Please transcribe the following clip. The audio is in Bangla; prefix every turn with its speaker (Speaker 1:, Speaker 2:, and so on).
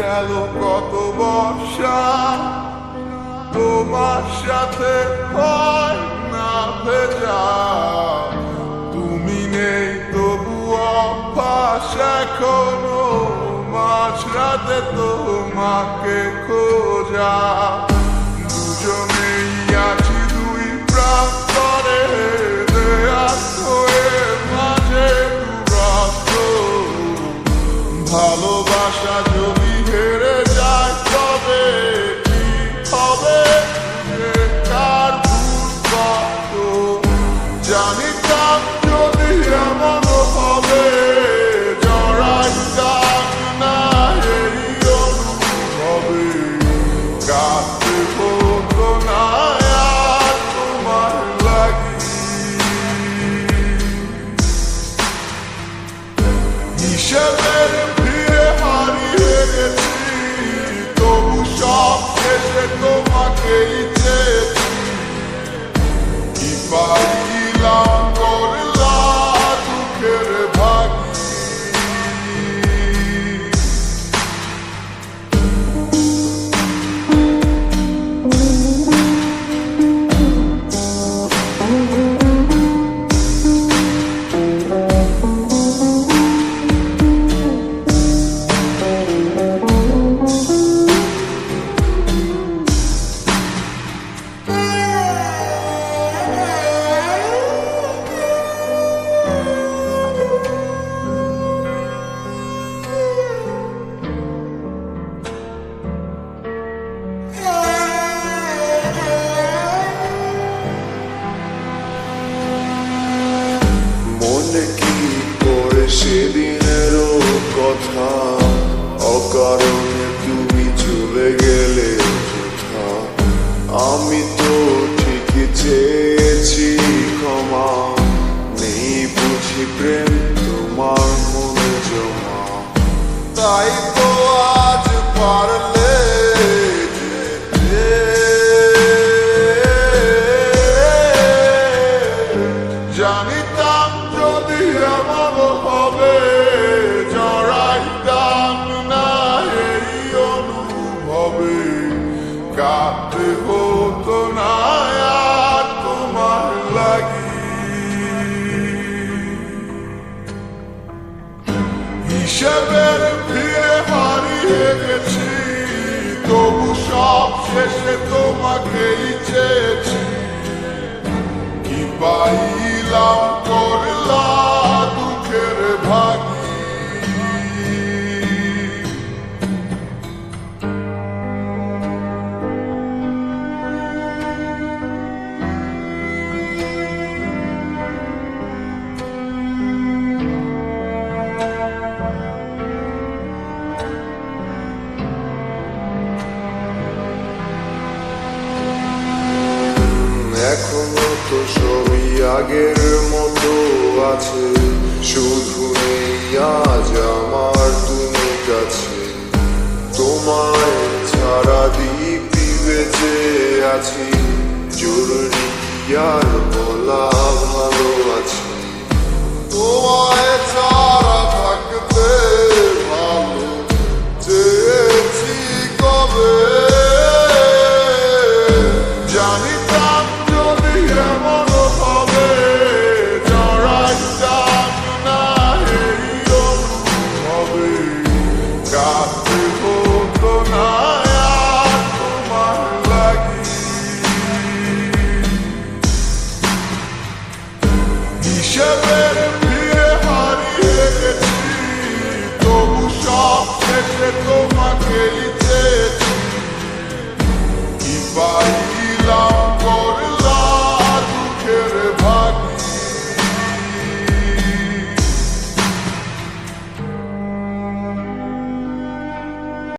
Speaker 1: গেল কত বর্ষা, তোমার সাথে হয় না ভেজা। তুমি নেই তবু অভ্যাস, এখনও মাঝরাতে তোমাকে খোঁজা। দুজনেই তোমাকেই
Speaker 2: আমি তো ঠিক চেয়েছি ক্ষমা। নেই বুঝি প্রেম তোমার মনে জমা।
Speaker 1: তাই তো আজ পারলে জানিতাম যদি এমন হবে, জড়াইতাম না এই অনুভবে। কাঁদতে হতো না তোমার লাগি। হিসেবের ভিড়ে হারিয়ে গেছি, তবু সব শেষে তোমাকেই চেয়েছি। কি পাইলাম
Speaker 2: সবই আগের মতো আছে। শুধু নেই আজ আমার তুমি কাছে তোমায় ছাড়া দিব্যি বেঁচে আছি। জরুরি কি আর